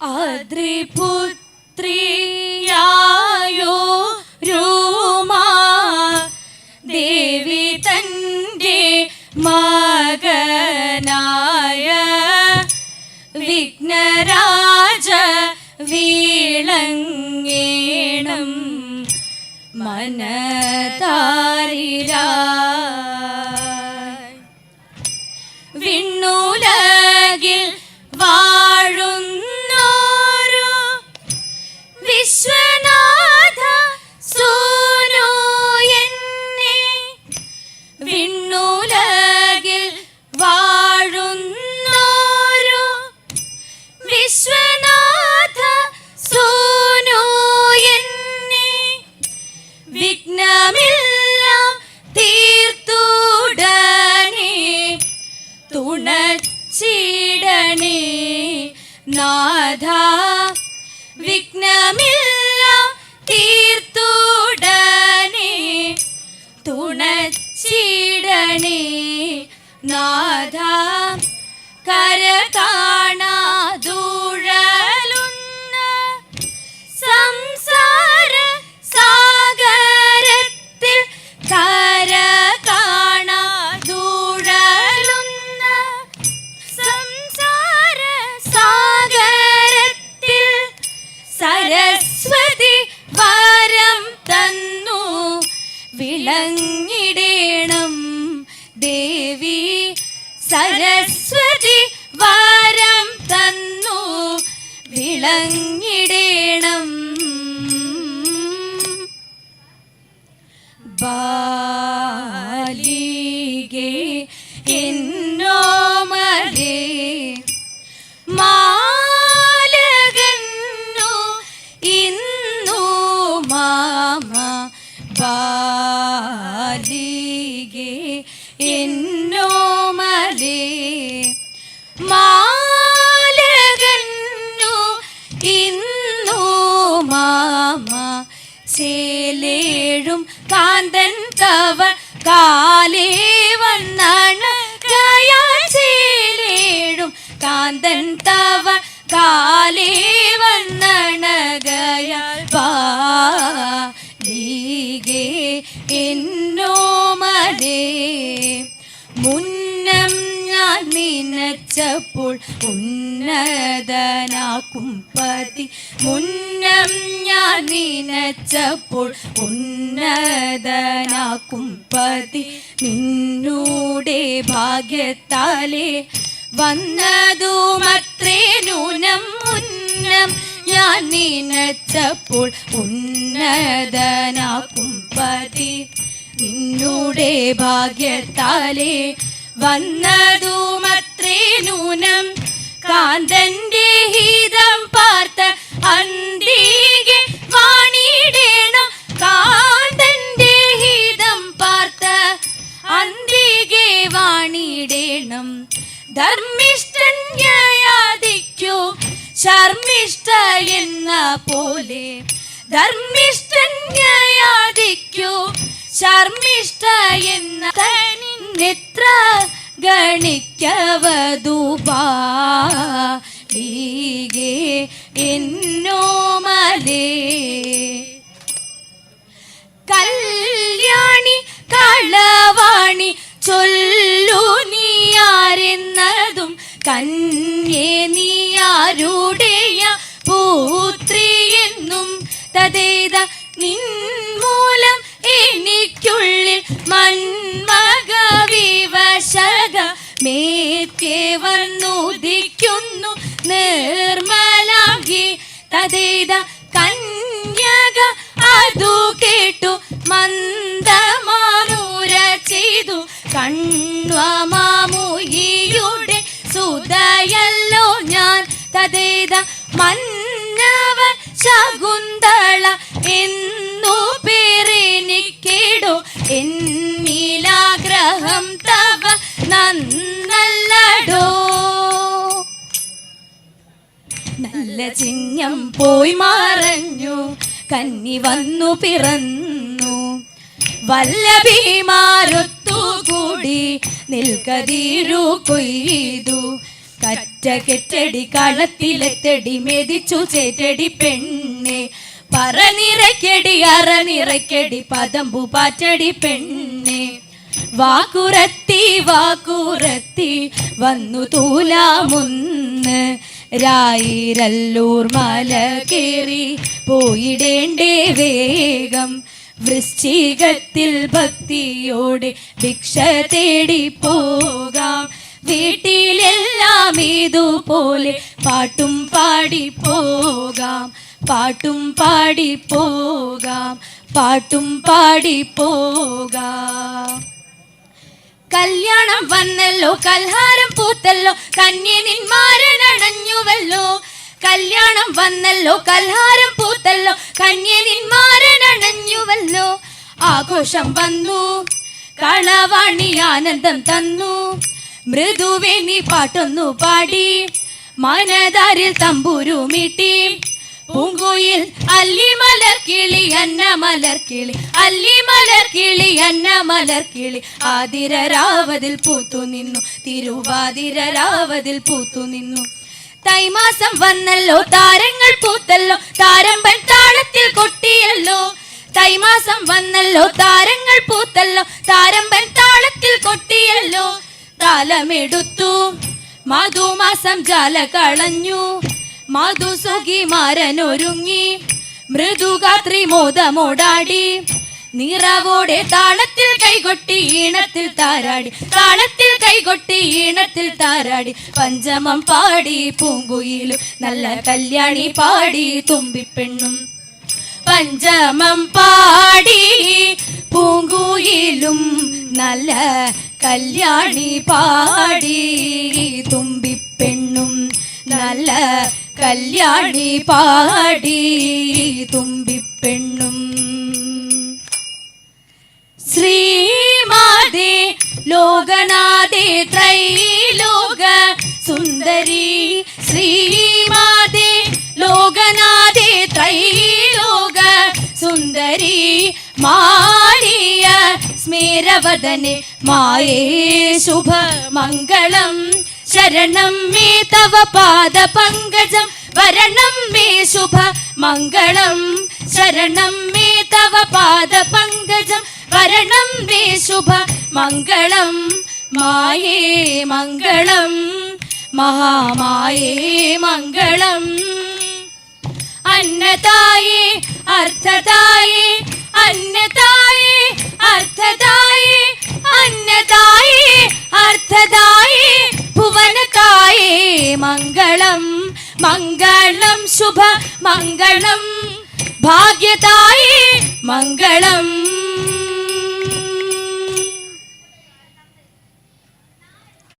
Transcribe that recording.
അദ്രിപുത്രിയായോ രൂമാ ദേവി തന്റെ മകനായ വിഘ്നരാജ വീളങ്ങേണം മനതാരിരായി വിണ്ണുലകിൽ തുണച്ചിടണേ നാഥ വിഘ്നമെല്ലാം വിളങ്ങിടേണം ദേവി സരസ്വതി വാരം തന്നു. വിളങ്ങിടേണം. ബാലികേ ചേലേഴും കാന്തൻ തവ കാലേ വന്നാണ് കാന്തൻ തവ നിനച്ചപ്പോൾ ഉന്നതനാക്കും പതി. മുന്നം ഞാൻ നിനച്ചപ്പോൾ ഉന്നതനാക്കും പതി. നിന്നൂടെ ഭാഗ്യത്താലേ വന്നതുമത്രേ നൂനം മുന്നം ഞാൻ നിനച്ചപ്പോൾ ഉന്നതനാക്കും പതി. നിന്നൂടെ ഭാഗ്യത്താലേ വന്നതുമത്രേ നൂനം കാന്തന്റെ ഹിതം പാർത്ത അന്തികെ വാണിടേണം. കാന്തന്റെ ഹിതം പാർത്ത അന്തികെ വാണിടേണം. ധർമ്മിഷ്ഠൻ ന്യായാധിക്കോ ശർമ്മിഷ്ഠ എന്ന പോലെ. ധർമ്മിഷ്ഠൻ ന്യായാധിക്കോ ശർമ്മിഷ്ഠ എന്ന തനിന്നെത്ര എന്നോ എന്നോമലേ കല്യാണി കളവാണി ചൊല്ലു നീയാരെന്നതും കന്യേ നീയാരുടെയ പൂത്രി എന്നും തതേത നിൻമൂലം മേറ്റെ വന്നുദിക്കുന്നു. നിർമ്മലാകി തതേത കന്യക അതു കേട്ടു. മന്ദമാനൂര ചെയ്തു. കണ്വമാമുയിയുടെ സുതയല്ലോ ഞാൻ. തതേത മന്നവ ശകുന്തള എന്നു പേരെനിക്കേടോ. എന്നിലാഗ്രഹം തവ നന്നല്ലടോ ചിങ്ങം പോയി മറഞ്ഞു കന്നി വന്നു പിറന്നു. വല്ലഭിമാരൊത്തുകൂടി നിൽക്കതീരു കൊയ്തു. കറ്റ കെറ്റടി കളത്തിലെത്തടി മെതിച്ചു ചേറ്റടി പെണ്ണെ. പറനിറയ്ക്കടി അറനിറയ്ക്കടി പതമ്പു പാറ്റടി പെണ്ണെ. വാക്കുരത്തി വാക്കുരത്തി വന്നു തൂലാമുന്ന് രായിരല്ലൂർ മല കേറി പോയിടേണ്ടേ വേഗം. വൃശ്ചികത്തിൽ ഭക്തിയോടെ ഭിക്ഷ തേടി പോകാം. വീട്ടിലെല്ലാം ഇതുപോലെ പാട്ടും പാടി പോകാം. പാട്ടും പാടി പോകാം. പാട്ടും പാടി പോകാം. കല്യാണം വന്നല്ലോ കൽഹാരം പൂത്തല്ലോ കന്യനിന്മാരനടഞ്ഞുവല്ലോ കല്യാണം വന്നല്ലോ കൽഹാരം പൂത്തല്ലോ കന്യനിന്മാരനടഞ്ഞുവല്ലോ ആഘോഷം വന്നു കളവാണി ആനന്ദം തന്നു. മൃദുവേണി പാട്ടൊന്നു പാടി മനതാരിൽ തമ്പുരു മീട്ടി. പൂങ്കുയിൽ അല്ലി മലർ കിളി അന്ന മലർ കിളി. അല്ലി മലർ കിളി അന്ന മലർ കിളി. ആതിരരാവതിൽ പൂത്തു നിന്നു. തിരുവാതിരരാവതിൽ പൂത്തു നിന്നു. തൈമാസം വന്നല്ലോ താരങ്ങൾ പൂത്തല്ലോ. താരമ്പൻ താളത്തിൽ കൊട്ടിയല്ലോ. തൈമാസം വന്നല്ലോ താരങ്ങൾ പൂത്തല്ലോ. താരമ്പൻ താളത്തിൽ കൊട്ടിയല്ലോ. താലമെടുത്തു. മാധുമാസം ജാല കളഞ്ഞു. മധുസുഖി മരനൊരുങ്ങി മൃദുഗാത്രി മോദമോടാടി. നിറവോടെ താളത്തിൽ കൈകൊട്ടി ഈണത്തിൽ താരാടി താളത്തിൽ കൈകൊട്ടി ഈണത്തിൽ താരാടി. പഞ്ചമം പാടി പൂങ്കുയിലും നല്ല കല്യാണി പാടി തുമ്പിപ്പെണ്ണും. പഞ്ചമം പാടി പൂങ്കുയിലും നല്ല കല്യാണി പാടി തുമ്പിപ്പെണ്ണും. നല്ല കല്യാണി പാടി തുമ്പിപ്പെണ്ണും. ശ്രീമാതേ ലോകനാഥേ ത്രൈലോക സുന്ദരി. ശ്രീമാതേ ലോകനാഥേ ത്രൈലോക സുന്ദരി. മാളിയ സ്മേരവദനെ മായേ ശുഭ മംഗളം ശരണം മേ തവ പാദ പങ്കജം. വരണം മേ ശുഭ മംഗളം. ശരണം മേ തവ പാദ പങ്കജം. വരണം മേ ശുഭ മംഗളം. മായേ മംഗളം. മഹാമായേ മംഗളം. അന്നതായി അർത്ഥതായി അന്നതായി അർത്ഥതായി അന്നതായി അർത്ഥതായേ. മംഗളം ശുഭ മംഗളം ഭാഗ്യതായി മംഗളം